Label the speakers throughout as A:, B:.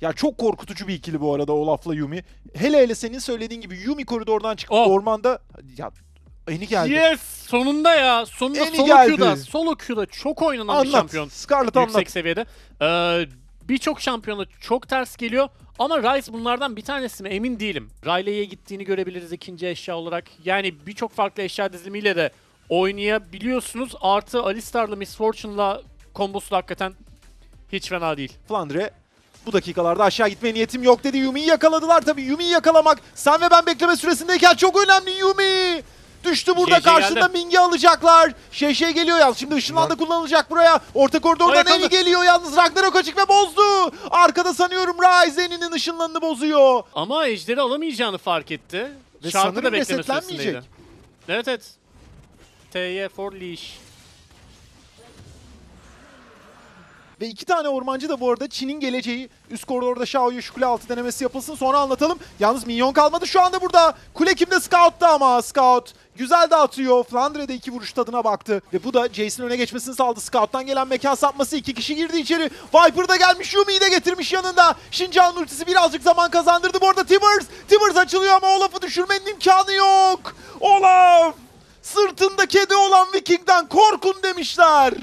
A: Ya çok korkutucu bir ikili bu arada Olaf'la Yumi. Hele hele senin söylediğin gibi Yumi koridordan çıkıp
B: Oh.
A: ormanda ya Eni geldi.
B: Yes! Sonunda ya. Sonunda
A: Eni
B: solo
A: geldi.
B: queue'da, solo queue'da çok oynanan bir
A: Anlat.
B: şampiyon.
A: Scarlet
B: Yüksek
A: anlat.
B: seviyede. Ee, Birçok şampiyona çok ters geliyor. Ama Ryze bunlardan bir tanesi mi emin değilim. Riley'e gittiğini görebiliriz ikinci eşya olarak. Yani birçok farklı eşya dizilimiyle de oynayabiliyorsunuz. Artı Alistar'la Miss Fortune'la kombosu da hakikaten hiç fena değil.
A: Flandre bu dakikalarda aşağı gitmeye niyetim yok dedi. Yumi'yi yakaladılar tabii. Yumi'yi yakalamak sen ve ben bekleme süresindeyken çok önemli Yumi. Düştü burada
B: JJ
A: karşında
B: geldi.
A: Ming'i alacaklar. Şey geliyor yalnız. Şimdi ışınlandı kullanılacak buraya. Orta koridordan. Eni geliyor yalnız. Ragnarok açık ve bozdu. Arkada sanıyorum Ryze Eni'nin ışınlanını bozuyor.
B: Ama Ejder'i alamayacağını fark etti.
A: Ve sanırım
B: da bekleme süresindeydi. Evet evet. TY for leash.
A: Ve iki tane ormancı da bu arada Çin'in geleceği. Üst koridorda Shao'yu şu kule altı denemesi yapılsın sonra anlatalım. Yalnız minyon kalmadı şu anda burada. Kule kimde? Scout'ta ama Scout. Güzel de atıyor. Flandre de iki vuruş tadına baktı. Ve bu da Jason öne geçmesini sağladı. Scout'tan gelen mekan sapması. iki kişi girdi içeri. Viper da gelmiş. Yumi'yi de getirmiş yanında. Shinjan'ın ultisi birazcık zaman kazandırdı. Bu arada Tibbers. Tibbers açılıyor ama Olaf'ı düşürmenin imkanı yok. Olaf! Sırtında kedi olan Viking'den korkun demişler.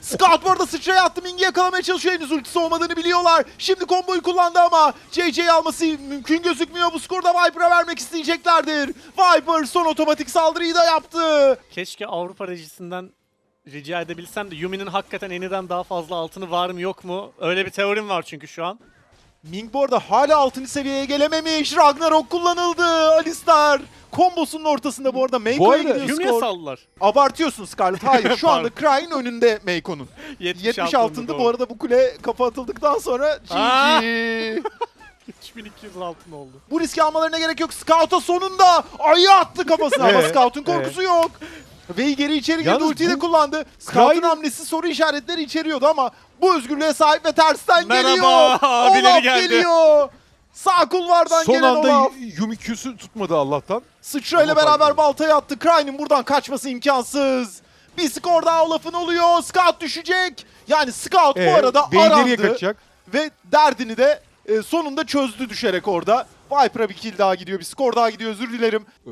A: Scout bu arada sıçraya attı. Ming'i yakalamaya çalışıyor. Henüz ultisi olmadığını biliyorlar. Şimdi komboyu kullandı ama JJ'yi alması mümkün gözükmüyor. Bu skorda Viper'a vermek isteyeceklerdir. Viper son otomatik saldırıyı da yaptı.
B: Keşke Avrupa rejisinden rica edebilsem de Yumi'nin hakikaten eniden daha fazla altını var mı yok mu? Öyle bir teorim var çünkü şu an.
A: Ming bu arada hala 6. seviyeye gelememiş. Ragnarok kullanıldı. Alistar. Kombosunun ortasında bu arada Meiko'ya gidiyor skor.
B: saldılar.
A: Abartıyorsun Scarlett. Hayır şu anda Cry'in önünde Meiko'nun.
B: 76.
A: 76'ında bu arada bu kule kafa atıldıktan sonra! GG.
B: 3200 altın oldu.
A: Bu riski almalarına gerek yok. Scout'a sonunda ayı attı kafasına ama Scout'un korkusu yok. Ve geri içeri girdi
C: Yalnız
A: ultiyi de
C: bu-
A: kullandı. Scout'un
C: Cry'nin-
A: hamlesi soru işaretleri içeriyordu ama bu özgürlüğe sahip ve tersten
B: Merhaba,
A: geliyor.
B: abileri
A: Olaf
B: geldi.
A: geliyor. Sağ kulvardan
C: son
A: gelen
C: anda
A: Olaf.
C: Yumi Q'su tutmadı Allah'tan.
A: Sıçrayla
C: Ama
A: beraber
C: fark
A: baltayı attı. Cry'nin buradan kaçması imkansız. Bir skor daha Olaf'ın oluyor. Scout düşecek. Yani Scout bu
C: Ee,
A: arada arandı.
C: kaçacak?
A: Ve derdini de e, sonunda çözdü düşerek orada. Viper'a bir kill daha gidiyor. Bir skor daha gidiyor. Özür dilerim.
C: Ee,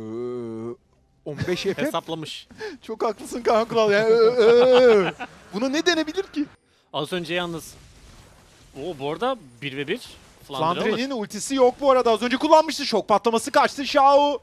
C: 15 FF.
B: Hesaplamış.
A: Çok haklısın Kaan Kural ya. Ö, ö. Buna ne denebilir ki?
B: Az önce yalnız. Oo bu arada 1 ve 1. Flandre alır.
A: Flandre'nin ultisi yok bu arada. Az önce kullanmıştı. Şok patlaması kaçtı Shao.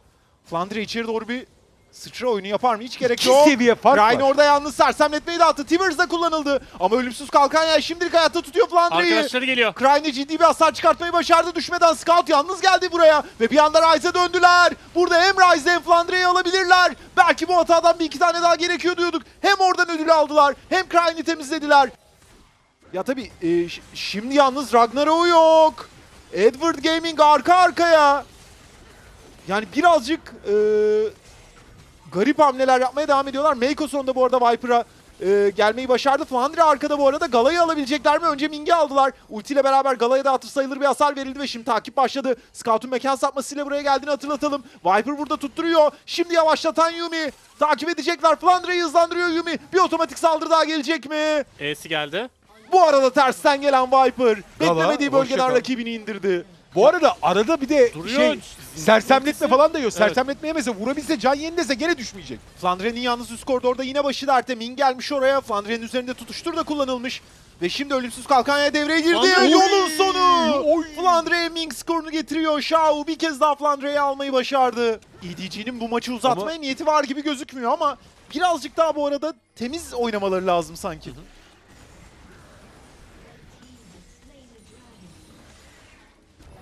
A: Flandre içeri doğru bir sıçra oyunu yapar mı? Hiç gerek
C: İki
A: yok.
C: seviye fark
A: Ryan
C: var.
A: orada yalnız sersemletmeyi de attı. Tivers da kullanıldı. Ama ölümsüz kalkan ya şimdilik hayatta tutuyor Flandre'yi.
B: Arkadaşları geliyor.
A: Cryne ciddi bir hasar çıkartmayı başardı. Düşmeden Scout yalnız geldi buraya. Ve bir anda Ryze'e döndüler. Burada hem Ryze hem Flandre'yi alabilirler. Belki bu hatadan bir iki tane daha gerekiyor diyorduk. Hem oradan ödülü aldılar hem Cryne'i temizlediler. Ya tabii e, ş- şimdi yalnız Ragnarok yok. Edward Gaming arka arkaya. Yani birazcık e, garip hamleler yapmaya devam ediyorlar. Meiko sonunda bu arada Viper'a e, gelmeyi başardı. Flandre arkada bu arada Gala'yı alabilecekler mi? Önce Ming'i aldılar. Ulti ile beraber Gala'ya da hatır sayılır bir hasar verildi ve şimdi takip başladı. Scout'un mekan sapmasıyla buraya geldiğini hatırlatalım. Viper burada tutturuyor. Şimdi yavaşlatan Yumi. Takip edecekler. Flandre'yi hızlandırıyor Yumi. Bir otomatik saldırı daha gelecek mi?
B: E'si geldi.
A: Bu arada tersten gelen Viper.
C: Gala,
A: Beklemediği bölgeden rakibini indirdi.
C: Bu arada arada bir de
B: Duruyor.
C: şey sersemletme falan da yok.
B: Evet.
C: Sersemletme yemese vurabilse can yenilese gene düşmeyecek.
A: Flandre'nin yalnız üst koridorda yine başı dertte. Ming gelmiş oraya. Flandre'nin üzerinde tutuştur da kullanılmış. Ve şimdi ölümsüz kalkanya devreye girdi.
B: Flandre-
A: Yolun sonu.
C: Oy!
A: Flandre Ming skorunu getiriyor. Shao bir kez daha Flandre'yi almayı başardı. EDG'nin bu maçı uzatmaya niyeti var gibi gözükmüyor ama birazcık daha bu arada temiz oynamaları lazım sanki.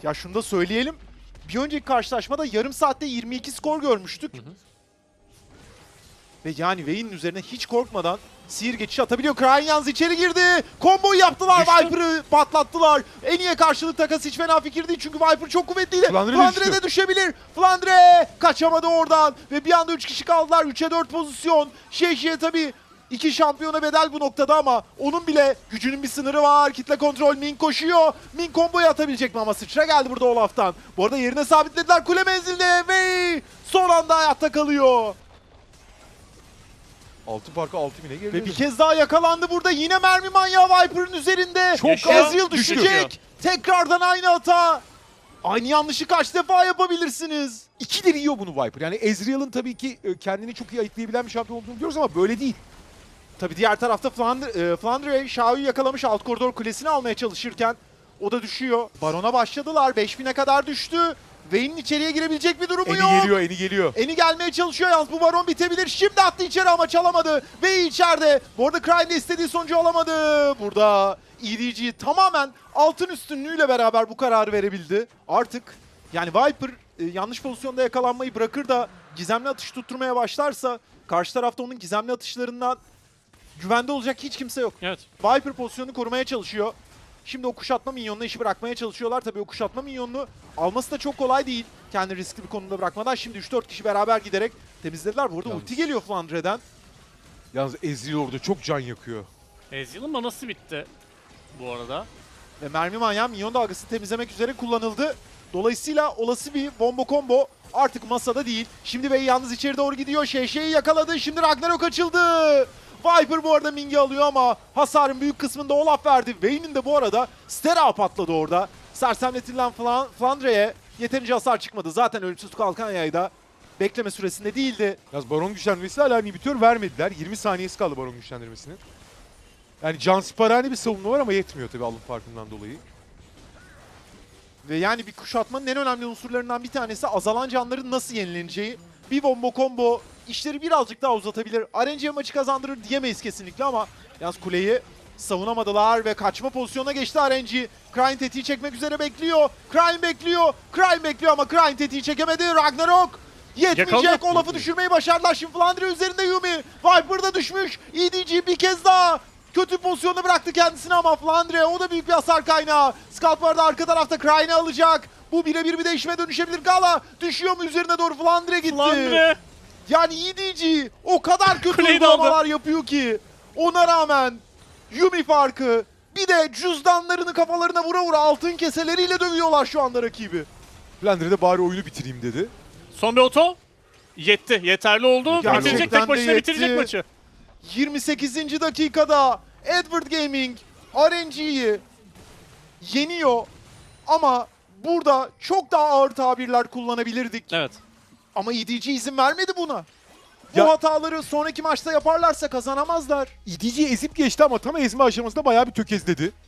A: Ya şunu da söyleyelim. Bir önceki karşılaşmada yarım saatte 22 skor görmüştük. Ve yani Vayne'in üzerine hiç korkmadan sihir geçişi atabiliyor. Kraken yalnız içeri girdi. Komboyu yaptılar. Viper'ı patlattılar. En iyi karşılık takas hiç fena fikir değil. Çünkü Viper çok kuvvetliydi.
C: Flandre
A: Flandre de düşebilir. Flandre kaçamadı oradan. Ve bir anda 3 kişi kaldılar. 3'e 4 pozisyon. Şeşiye tabii iki şampiyona bedel bu noktada ama onun bile gücünün bir sınırı var. Kitle kontrol Ming koşuyor. Ming komboyu atabilecek mi ama sıçra geldi burada Olaf'tan. Bu arada yerine sabitlediler kule menzilde ve son anda hayatta kalıyor.
C: Altın farkı 6 bine geliyor.
A: Ve bir kez daha yakalandı burada. Yine mermi manyağı Viper'ın üzerinde.
B: Çok
A: Ezreal
B: düştü.
A: düşecek. Tekrardan aynı hata. Aynı yanlışı kaç defa yapabilirsiniz?
C: İkidir yiyor bunu Viper. Yani Ezreal'ın tabii ki e, kendini çok iyi ayıklayabilen bir şampiyon olduğunu biliyoruz ama böyle değil.
A: Tabii diğer tarafta Flandre, e, Flandre Shao'yu yakalamış alt koridor kulesini almaya çalışırken o da düşüyor. Barona başladılar. 5000'e kadar düştü. Vayne'in içeriye girebilecek bir durumu
C: Eni
A: yok.
C: geliyor, Eni geliyor.
A: Eni gelmeye çalışıyor yalnız bu baron bitebilir. Şimdi attı içeri ama çalamadı. Ve içeride. Bu arada de istediği sonucu alamadı. Burada EDG tamamen altın üstünlüğüyle beraber bu kararı verebildi. Artık yani Viper e, yanlış pozisyonda yakalanmayı bırakır da gizemli atış tutturmaya başlarsa karşı tarafta onun gizemli atışlarından güvende olacak hiç kimse yok.
B: Evet.
A: Viper pozisyonunu korumaya çalışıyor. Şimdi o kuşatma minyonuna işi bırakmaya çalışıyorlar. Tabii o kuşatma minyonunu alması da çok kolay değil. Kendi riskli bir konumda bırakmadan. Şimdi 3-4 kişi beraber giderek temizlediler. Burada
C: Yalnız.
A: ulti geliyor Flandre'den.
C: Yalnız Ezreal orada çok can yakıyor.
B: Ezreal'ın manası bitti bu arada.
A: Ve mermi manyağı minyon dalgasını temizlemek üzere kullanıldı. Dolayısıyla olası bir bombo combo artık masada değil. Şimdi Bey yalnız içeri doğru gidiyor. Şeyşe'yi yakaladı. Şimdi Ragnarok açıldı. Viper bu arada Ming'i alıyor ama hasarın büyük kısmında Olaf verdi. Vayne'in de bu arada Stera patladı orada. Sersemletilen Flan Flandre'ye yeterince hasar çıkmadı. Zaten ölümsüz kalkan yayda bekleme süresinde değildi.
C: Yalnız Baron güçlendirmesi hala inhibitör vermediler. 20 saniyesi kaldı Baron güçlendirmesinin. Yani can siparhane bir savunma var ama yetmiyor tabii alım farkından dolayı.
A: Ve yani bir kuşatmanın en önemli unsurlarından bir tanesi azalan canların nasıl yenileneceği. Bir bombo combo işleri birazcık daha uzatabilir. RNG maçı kazandırır diyemeyiz kesinlikle ama yalnız kuleyi savunamadılar ve kaçma pozisyonuna geçti RNG. Krayn tetiği çekmek üzere bekliyor. Krayn bekliyor. Krayn bekliyor ama Krayn tetiği çekemedi. Ragnarok yetmeyecek. Olaf'ı düşürmeyi başardılar. Şimdi Flandre üzerinde Yumi. Viper da düşmüş. EDG bir kez daha kötü pozisyonda bıraktı kendisini ama Flandre o da büyük bir hasar kaynağı. Scout bu arada arka tarafta Krayn'i alacak. Bu birebir bir değişime dönüşebilir. Gala düşüyor mu üzerine doğru Flandre gitti.
B: Flandre!
A: Yani EDG o kadar kötü
B: Kuleyi de
A: uygulamalar yapıyor ki ona rağmen Yumi farkı bir de cüzdanlarını kafalarına vura vura altın keseleriyle dövüyorlar şu anda rakibi.
C: Flandre de bari oyunu bitireyim dedi.
B: Son bir oto. Yetti. Yeterli oldu.
A: Gerçekten
B: Bitirecek
A: de
B: tek başına
A: yetti.
B: bitirecek maçı.
A: 28. dakikada Edward Gaming RNG'yi yeniyor ama burada çok daha ağır tabirler kullanabilirdik.
B: Evet.
A: Ama EDG izin vermedi buna. Bu
C: Ya-
A: hataları sonraki maçta yaparlarsa kazanamazlar.
C: EDG ezip geçti ama tam ezme aşamasında bayağı bir tökezledi.